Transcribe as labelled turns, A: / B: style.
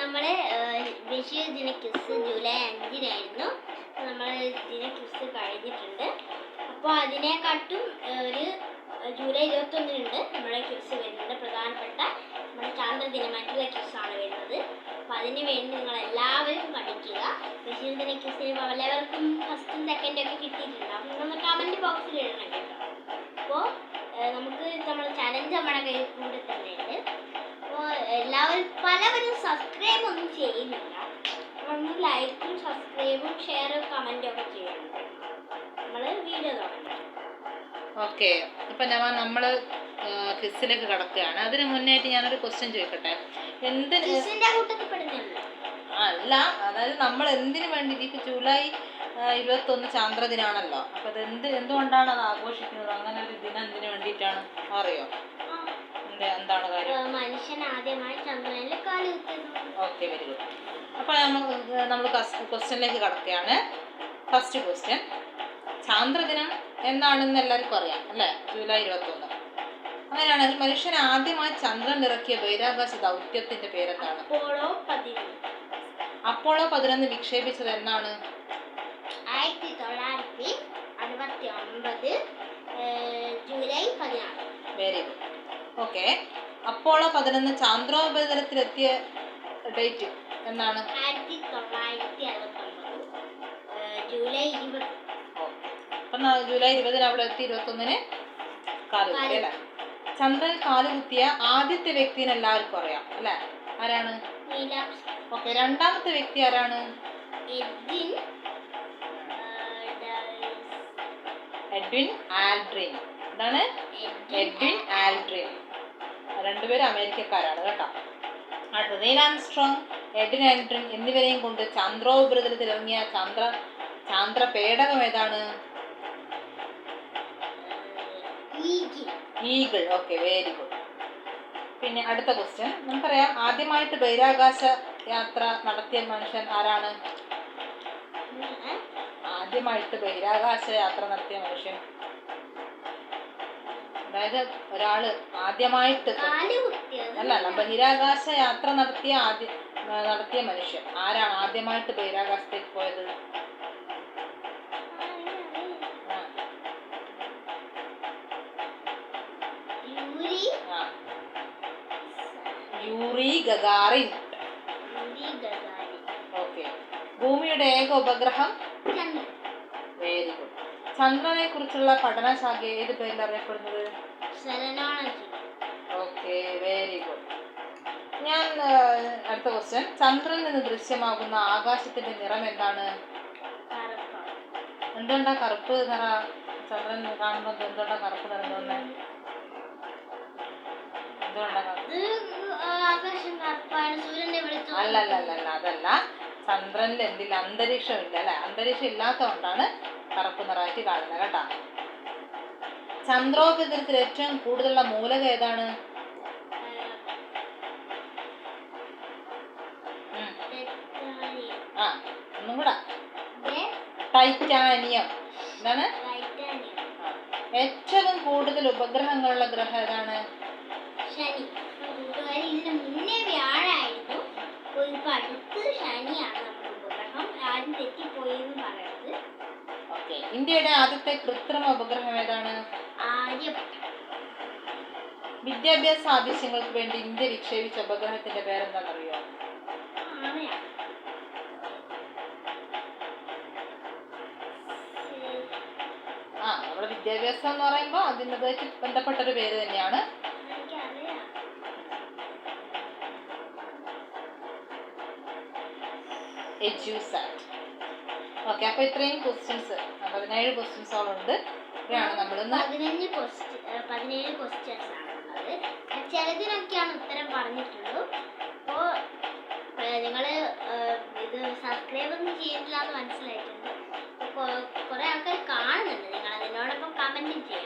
A: നമ്മൾ ബഷീർ ദിന quiz July അഞ്ചിനായിരുന്നു. നമ്മൾ ദിന ക്വിസ് കഴിഞ്ഞിട്ടുണ്ട്. അപ്പോൾ അതിനെക്കാട്ടും ഒരു ജൂലൈ ഇരുപത്തൊന്നിനുണ്ട് നമ്മുടെ ക്വിസ് വരുന്നത്. പ്രധാനപ്പെട്ട നമ്മുടെ ചാന്ദ്ര ദിനമായിട്ടുള്ള ക്വിസാണ് വരുന്നത്. അപ്പോൾ അതിന് വേണ്ടി നിങ്ങൾ എല്ലാവരും പഠിക്കുക. ബഷീർ ദിന ക്വിസിന് എല്ലാവർക്കും ഫസ്റ്റും സെക്കൻഡും ഒക്കെ കിട്ടിയിട്ടുണ്ടാവും നിങ്ങളൊന്ന് കമന്റ് ബോക്സിൽ ഇടണം കേട്ടോ. അപ്പോൾ നമുക്ക് നമ്മുടെ ചലഞ്ച് നമ്മുടെ കയ്യിൽ കൂടെ അപ്പോൾ എല്ലാവരും പലവരും സബ്സ്ക്രൈബ് ഒന്നും ചെയ്യുന്നില്ല. ഒന്ന് ലൈക്കും സബ്സ്ക്രൈബും ഷെയറും കമന്റും ഒക്കെ ചെയ്യണം. നമ്മൾ വീഡിയോ തുടങ്ങണം
B: ഓക്കെ അപ്പം ഞാൻ നമ്മൾ ക്വിസിലേക്ക് കടക്കുകയാണ്. അതിന് മുന്നേറ്റ് ഞാനൊരു ക്വസ്റ്റ്യൻ ചോദിക്കട്ടെ? എന്തിന് അല്ല അതായത് നമ്മൾ എന്തിനു വേണ്ടി ഇപ്പം ജൂലൈ ഇരുപത്തൊന്ന് ചാന്ദ്രദിനാണല്ലോ. അപ്പം അത് എന്ത് എന്തുകൊണ്ടാണ് അത് ആഘോഷിക്കുന്നത്? അങ്ങനെ ഒരു ദിനം എന്തിനു വേണ്ടിയിട്ടാണ്? അറിയോ? എന്താണ് കാര്യം?
A: മനുഷ്യൻ ആദ്യമായി ചന്ദ്രനിൽ
B: ഓക്കെ വെരി ഗുഡ് അപ്പോൾ നമ്മൾ നമ്മൾ ക്വസ്റ്റ്യനിലേക്ക് കടക്കുകയാണ്. ഫസ്റ്റ് ക്വസ്റ്റ്യൻ ചാന്ദ്രദിനം എന്നാണെന്ന് എല്ലാവർക്കും അറിയാം അല്ലേ? ജൂലൈ ഇരുപത്തൊന്ന്. അങ്ങനെയാണെങ്കിൽ മനുഷ്യൻ ആദ്യമായി ചന്ദ്രൻ ഇറക്കിയ ബഹിരാകാശ ദൗത്യത്തിന്റെ പേരെന്താണ്?
A: അപ്പോളോ പതിനൊന്ന്.
B: അപ്പോളോ പതിനൊന്ന് വിക്ഷേപിച്ചത് എന്നാണ്
A: ആയിരത്തി തൊള്ളായിരത്തി അറുപത്തി ഒമ്പത് ജൂലൈ പതിനാറ്
B: വെരി ഗുഡ് ഓക്കെ അപ്പോളോ പതിനൊന്ന് ചാന്ദ്രോപരിതലത്തിലെത്തിയ ഡേറ്റ് എന്നാണ്?
A: ആയിരത്തി തൊള്ളായിരത്തി അറുപത്തൊമ്പത് ജൂലൈ ഇരുപത്.
B: അപ്പം ന- ജൂലൈ ഇരുപതിന് അവിടെ എത്തി ഇരുപത്തൊന്നിന് കാലുകുത്തി അല്ലേ? ചന്ദ്രൻ കാലുകുത്തിയ ആദ്യത്തെ വ്യക്തിനെ എല്ലാവർക്കും അറിയാം അല്ലേ? ആരാണ്? ഓക്കെ രണ്ടാമത്തെ വ്യക്തി ആരാണ്?
A: Edwin
B: Edwin Aldrin. ഇതാണ് എഡ്വിൻ ആൽഡ്രിൻ. രണ്ടുപേരും അമേരിക്കക്കാരാണ് കേട്ടോ. അടുത്തത് നീൽ ആംസ്ട്രോങ് എഡിൻ ആൻഡ്രിൻ എന്നിവരെയും കൊണ്ട് ചന്ദ്രോപരിതലത്തിൽ ഇറങ്ങിയ ചന്ദ്ര ചാന്ദ്ര പേടകം ഏതാണ്?
A: Eagle.
B: Eagle. Okay very good. പിന്നെ അടുത്ത ക്വസ്റ്റ്യൻ. നമുക്കറിയാം ആദ്യമായിട്ട് ബഹിരാകാശ യാത്ര നടത്തിയ മനുഷ്യൻ ആരാണ്? ആദ്യമായിട്ട് ബഹിരാകാശ യാത്ര നടത്തിയ മനുഷ്യൻ അതായത് ഒരാൾ ആദ്യമായിട്ട് അല്ല അല്ല ബഹിരാകാശ യാത്ര നടത്തിയ ആദ്യ നടത്തിയ മനുഷ്യൻ. ആരാണ് ആദ്യമായിട്ട് ബഹിരാകാശത്തേക്ക് പോയത്. Yuri Gagarin. ഓക്കെ. ഭൂമിയുടെ ഏക ഉപഗ്രഹം?
A: ചന്ദ്രൻ.
B: ചന്ദ്രനെ കുറിച്ചുള്ള പഠന ശാഖ ഏത് പേരിൽ അറിയപ്പെടുന്നത്? ഓക്കെ വെരി ഗുഡ് ഞാൻ അടുത്ത ക്വസ്റ്റ്യൻ ചന്ദ്രനിൽ നിന്ന് ദൃശ്യമാകുന്ന ആകാശത്തിന്റെ നിറം എന്താണ്?
A: കറുപ്പ്
B: എന്തുകൊണ്ടാ കറുപ്പ് നിറ? ചന്ദ്രൻ കാണുമ്പോൾ എന്തുകൊണ്ടാ കറുപ്പ് നിറം തോന്നുന്നത് അല്ല അല്ല അല്ല അതല്ല. ചന്ദ്രനിൽ എന്തില്ല? അന്തരീക്ഷം ഇല്ല അല്ലെ? അന്തരീക്ഷം ഇല്ലാത്തതുകൊണ്ടാണ് കറുപ്പ് നിറമായിട്ട് കാണുന്നത് കേട്ടാ. ചന്ദ്രോപരിതലത്തിൽ ഏറ്റവും കൂടുതലുള്ള മൂലകം ഏതാണ്. ആ ഒന്നും കൂടെ. ടൈറ്റാനിയം. എന്താണ്. ഏറ്റവും കൂടുതൽ ഉപഗ്രഹങ്ങളുള്ള ഗ്രഹം ഏതാണ്?
A: ശനി അപ്പൊ കൂട്ടുകാരി ഇതിന് മുന്നേ വ്യാഴായിരുന്നു അപ്പൊ ഇപ്പൊ അടുത്ത് ശനിയാണ് നമ്മുടെ ഉപഗ്രഹം ആരും തെറ്റിപ്പോയെന്ന് പറയുന്നത്
B: ഓക്കെ ഇന്ത്യയുടെ ആദ്യത്തെ കൃത്രിമ ഉപഗ്രഹം ഏതാണ്? വിദ്യാഭ്യാസ ആവശ്യങ്ങൾക്ക് വേണ്ടി ഇന്ത്യ വിക്ഷേപിച്ച ഉപഗ്രഹത്തിന്റെ പേരെന്താണെന്നറിയോ? ആ നമ്മുടെ വിദ്യാഭ്യാസം എന്ന് പറയുമ്പോൾ അതിനതായിട്ട് ബന്ധപ്പെട്ട ഒരു പേര് തന്നെയാണ്. എജ്യൂസാറ്റ് ഓക്കെ അപ്പൊ ഇത്രയും ക്വസ്റ്റ്യൻസ് പതിനേഴ് ക്വസ്റ്റ്യൻസോളം ഉണ്ട് ഇത്രയാണ് നമ്മളിന്ന്
A: ചിലതിനൊക്കെയാണ് ഉത്തരം പറഞ്ഞിട്ടുള്ളൂ. അപ്പോ നിങ്ങൾ ഇത് സബ്സ്ക്രൈബ് ഒന്നും ചെയ്തിട്ടില്ല എന്ന് മനസ്സിലായിട്ടുണ്ട് കുറേ ആൾക്കാർ കാണുന്നുണ്ട് നിങ്ങൾ അതിനോടൊപ്പം കമന്റും ചെയ്യും.